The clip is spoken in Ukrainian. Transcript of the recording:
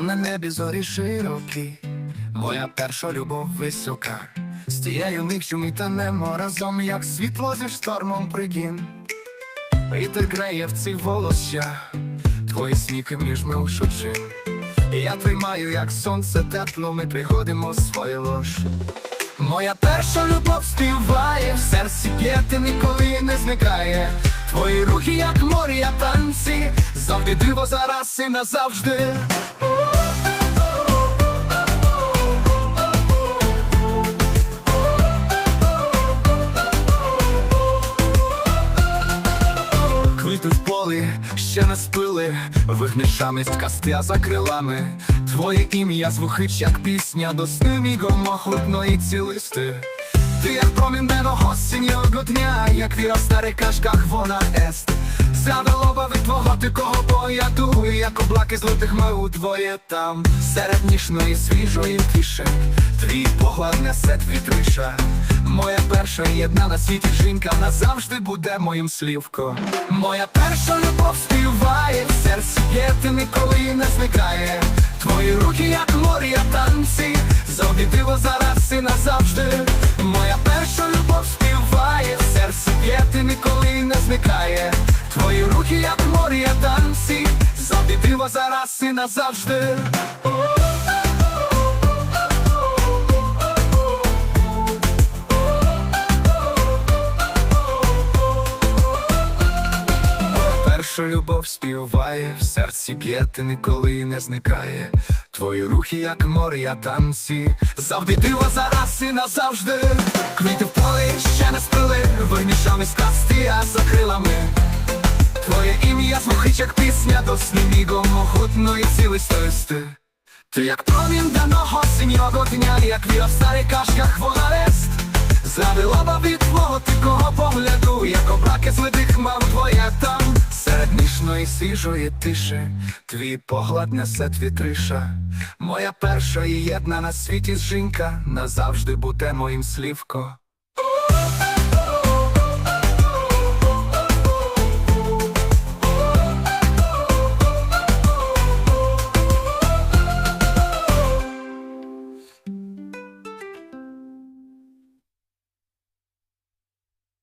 небі зорі широкі, моя перша любов висока, з тією ніччю ми танемо разом, як світло зі штормом пригін. Вітер грає в ці волосся, твої сміхи між ми ушуджим. Я тримаю, як сонце тепло, ми приходимо своє лож. Моя перша любов співає, в серці п'є, ти ніколи не зникає. Твої рухи, як моря танці, завжди диво зараз і назавжди. Ще не спили, вигнешамість кастя за крилами. Твоє ім'я звучить, як пісня до сни мігом охотної цілисти. Ти як промінь денного синього дня, як віра в старих кашках вона ест. Завелоба від твого тикого пояду, як облаки злотих ми удвоє там. Серед ніжної свіжої тиші, погляд несе твітриша. Моя перша єдна на світі жінка назавжди буде моїм слівко. Моя перша любов співає, в серці є, ти ніколи не зникає. Твої руки, як моря танці, завжди диво зараз і назавжди. Моя перша любов співає, в серці є, ти ніколи не зникає. Твої руки, як моря танці, завжди зараз і назавжди. Перша любов співає, в серці б'є, ніколи не зникає. Твої рухи, як моря танці, завжди диво зараз і назавжди. Квіти в полі ще не спили, виймішами з а за крилами. Твоє ім'я звучить, як пісня до снігом охотної цілистості. Ти як промінь даного синього дня, як віра в старих кашках вона лист. Завела від свіжої тиші, твій погляд несе твітриша. Моя перша і єдна на світі жінка назавжди буде моїм слівко.